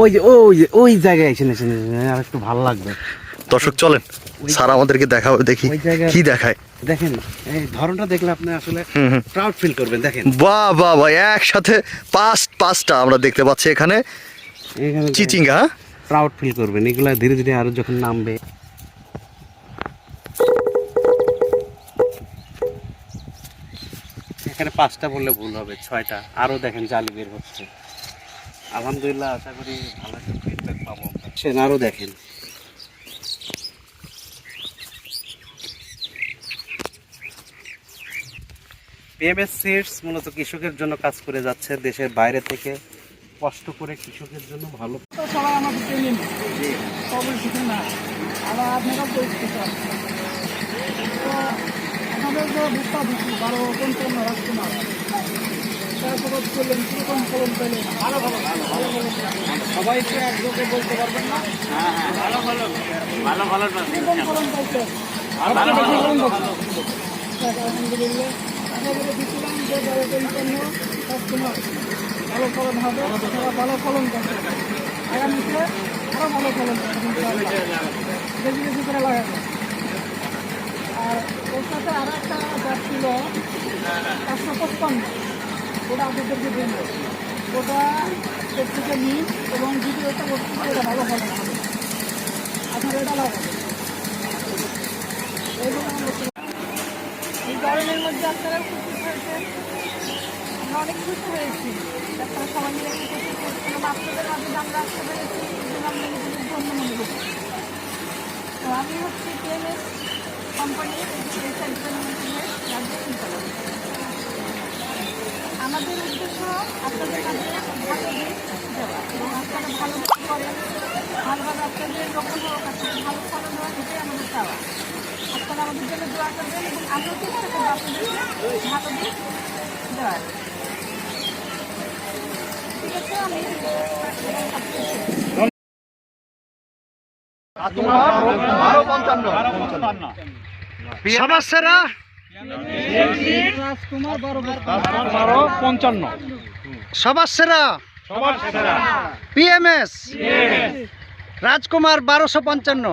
ওই যে ওই যে ওই জায়গায় এসে এসে আর একটু ভালো লাগবে। দর্শক চলেন স্যার আমাদেরকে দেখাবে দেখি কি দেখায়। দেখেন এই ধরনটা দেখলে আপনি আসলে প্রাউড ফিল করবেন দেখেন। বাহ বাহ বাহ একসাথে পাঁচ পাঁচটা আমরা দেখতে পাচ্ছি এখানে। চিচিঙ্গা হ্যাঁ? প্রাউড ফিল করবেন এগুলা ধীরে ধীরে আরও যখন নামবে। এখানে পাঁচটা বললে ভুল হবে ছয়টা। আরও দেখেন জালি বের হচ্ছে। আলহামদুলিল্লাহ আশা করি ভালো একটা ফিডব্যাক পাবো আমরা। সেন আরও দেখেন। পিএমএস সিডস মূলত কৃষকের জন্য কাজ করে যাচ্ছে দেশের বাইরে থেকে। কষ্ট করে কৃষকের জন্য ভালো। তো সবাই আমাদের ট্রেনিং না আবার পরিচিত তো তারা খরচ করলেন কীরকম ফলন পেলেন ভালো ভালো ভালো ভালো সবাইকে একযোগে বলতে পারবেন না ভালো ভালো ভালো ভালো কীরকম ফলন পাইছেন ভালো ভালো আলহামদুলিল্লাহ করে দিচ্ছিলাম যে পঞ্চান্ন রাজকুমার ভালো ফলন হবে ভালো ফলন করবে আগামীতে আরও ভালো ফলন ইনশাআল্লাহ। বেশি বেশি করে লাগাবে আর ওর সাথে আরও একটা জাত ছিল পাঁচশো পঁচপান্ন ওটা আপনাদেরকে দেব ওটা থেকে নিন এবং দ্বিতীয়টা ওটা ভালো হবে আপনারা এটা লাগাবেন এই গরমের মধ্যে আপনারা উপস্থিত হয়েছেন। আমরা অনেক খুশি হয়েছি। আপনারা সবাই মিলে আপনাদের মাঝে আমরা আসতে পেরেছি আমরা ধন্য মনে করছি তো আমি হচ্ছে টিএমএস কোম্পানির এগ্রিকালচার ডিপার্টমেন্টের রাজ্য সঞ্চালক আমাদের উদ্দেশ্য আপনাদের কাছে ভালো দেওয়া এবং আপনারা ভালো করেন ভালোভাবে আপনাদের হোক আপনাদের ভালো ফলন এটাই আমাদের চাওয়া। আপনারা আমাদের জন্য দোয়া করবেন এবং আমরা চেষ্টা করব আপনাদেরকে ভালো দিক দেওয়ার ঠিক আছে আমি সেরা পঞ্চান্ন সবার সেরা। পিএমএস। রাজকুমার বারোশো পঞ্চান্ন।